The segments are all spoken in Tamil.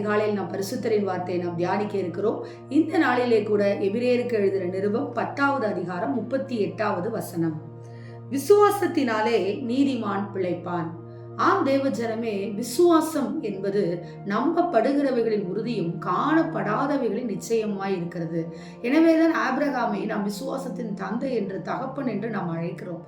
நாளில் நாம் பரிசுத்தரின் வார்த்தையை நாம் தியானிக்க இருக்கிறோம். இந்த நாளிலே கூட எபிரேருக்கு எழுதுகிற நிருபம் பத்தாவது அதிகாரம் முப்பத்தி எட்டாவது வசனம். விசுவாசத்தினாலே நீதிமான் பிழைப்பான். ஆம் தேவஜனமே விசுவாசம் என்பது நம்பப்படுகிறவைகளின் உறுதியும் காணப்படாதவைகளின் நிச்சயமாய் இருக்கிறது. எனவேதான் ஆப்ரகாமை நாம் விசுவாசத்தின் தந்தை என்று தகப்பன் என்று நாம் அழைக்கிறோம்.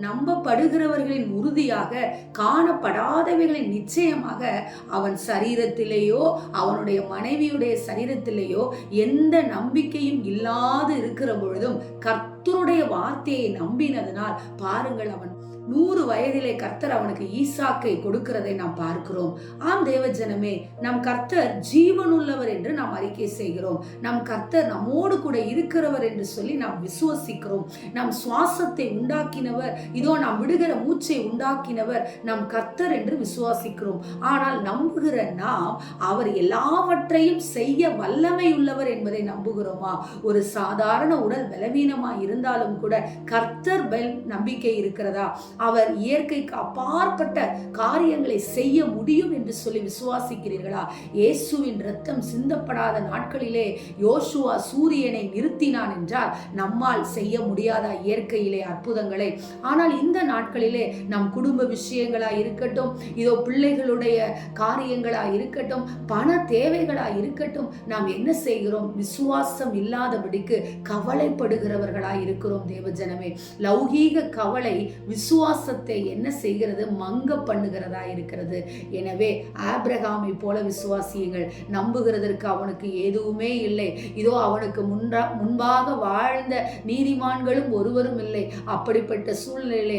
நம்பப்படுகிறவர்களின் உறுதியாக காணப்படாதவைகளின் நிச்சயமாக அவன் சரீரத்திலேயோ அவனுடைய மனைவியுடைய சரீரத்திலேயோ எந்த நம்பிக்கையும் இல்லாது இருக்கிற பொழுதும் கர்த்தருடைய வார்த்தையை நம்பினதனால் பாருங்கள் அவன் நூறு வயதிலே கர்த்தர் அவனுக்கு ஈசாக்கை கொடுக்கிறதை நாம் பார்க்கிறோம். ஆம் தேவஜனமே நம் கர்த்தர் ஜீவனுள்ளவர் என்று நாம் அறிக்கை செய்கிறோம். நம் கர்த்தர் நம்மோடு கூட இருக்கிறவர் என்று சொல்லி நாம் விசுவசிக்கிறோம். நம் சுவாசத்தை உண்டாக்கினவர் இதோ நாம் விடுகிற மூச்சை உண்டாக்கினவர் நம் கர்த்தர் என்று விசுவாசிக்கிறோம். ஆனால் நம்புகிற நாம் அவர் எல்லாவற்றையும் செய்ய வல்லமை உள்ளவர் என்பதை நம்புகிறோமா? ஒரு சாதாரண உடல் பலவீனமா இருந்தாலும் கூட கர்த்தர் பல் நம்பிக்கை இருக்கிறதா? அவர் இயற்கைக்கு அப்பாற்பட்ட காரியங்களை செய்ய முடியும் என்று சொல்லி விசுவாசிக்கிறீர்களா? இயேசுவின் ரத்தம் சிந்தப்படாத நாட்களிலே யோசுவா சூரியனை நிறுத்தினான் என்றால் நம்மால் செய்ய முடியாதா இயற்கையிலே அற்புதங்களை? ஆனால் இந்த நாட்களிலே நம் குடும்ப விஷயங்களா இருக்கட்டும் இதோ பிள்ளைகளுடைய காரியங்களா இருக்கட்டும் பண தேவைகளா இருக்கட்டும் நாம் என்ன செய்கிறோம்? விசுவாசம் இல்லாதபடிக்கு கவலைப்படுகிறவர்களா இருக்கிறோம் தேவஜனமே லௌகீக கவலை விசுவ விசுவாசத்தை என்ன செய்கிறது? மங்க பண்ணுகிறதா இருக்கிறது. எனவே ஆப்ரகாமை போல விசுவாசியுங்கள். நம்புகிறதற்கு அவனுக்கு எதுவுமே இல்லை. இதோ அவனுக்கு முன்றா முன்பாக வாழ்ந்த நீதிமான்களும் ஒருவரும் இல்லை. அப்படிப்பட்ட சூழ்நிலையிலே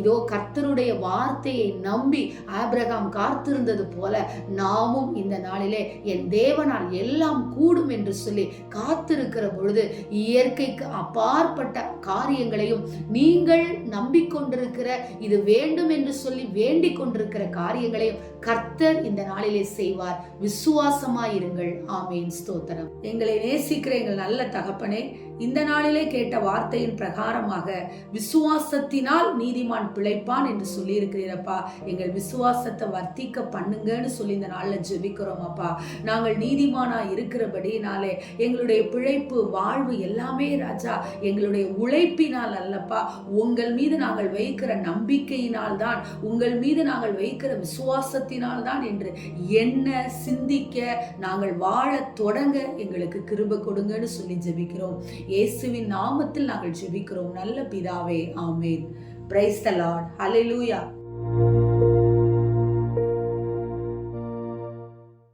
இதோ கர்த்தருடைய வார்த்தையை நம்பி ஆப்ரகாம் காத்திருந்தது போல நாமும் இந்த நாளிலே என் தேவனால் எல்லாம் கூடும் என்று சொல்லி காத்திருக்கிற பொழுது இயற்கைக்கு அப்பாற்பட்ட காரியங்களையும் நீங்கள் நம்பிக்கொண்டிருக்கிற இது வேண்டும் என்று சொல்லி வேண்டிக் கொண்டிருக்கிற காரியங்களையும் கர்த்தர் இந்த நாளிலே செய்வார். விசுவாசமாயிருங்கள். ஆமேன். ஸ்தோத்திரம். எங்களை நேசிக்கிற எங்கள் நல்ல தகப்பனே இந்த நாளிலே கேட்ட வார்த்தையின் பிரகாரமாக விசுவாசத்தினால் நீதிமான் பிழைப்பான் என்று சொல்லி இருக்கிறீரப்பா எங்கள் விசுவாசத்தை வர்த்திக்க பண்ணுங்கன்னு சொல்லி இந்த நாளில் ஜெபிக்கிறோம் அப்பா நாங்கள் நீதிமானா இருக்கிறபடினாலே எங்களுடைய பிழைப்பு வாழ்வு எல்லாமே ராஜா எங்களுடைய உழைப்பினால் அல்லப்பா. உங்கள் மீது நாங்கள் வைக்கிற நம்பிக்கையினால் தான் உங்கள் மீது நாங்கள் வைக்கிற விசுவாசத்தினால் தான் என்று என்ன சிந்திக்க நாங்கள் வாழ தொடங்க எங்களுக்கு கிருப கொடுங்கன்னு சொல்லி ஜெபிக்கிறோம். இயேசுவின் நாமத்தில் நாங்கள் ஜெபிக்கிறோம். நல்ல பிதாவே ஆமேன். Praise the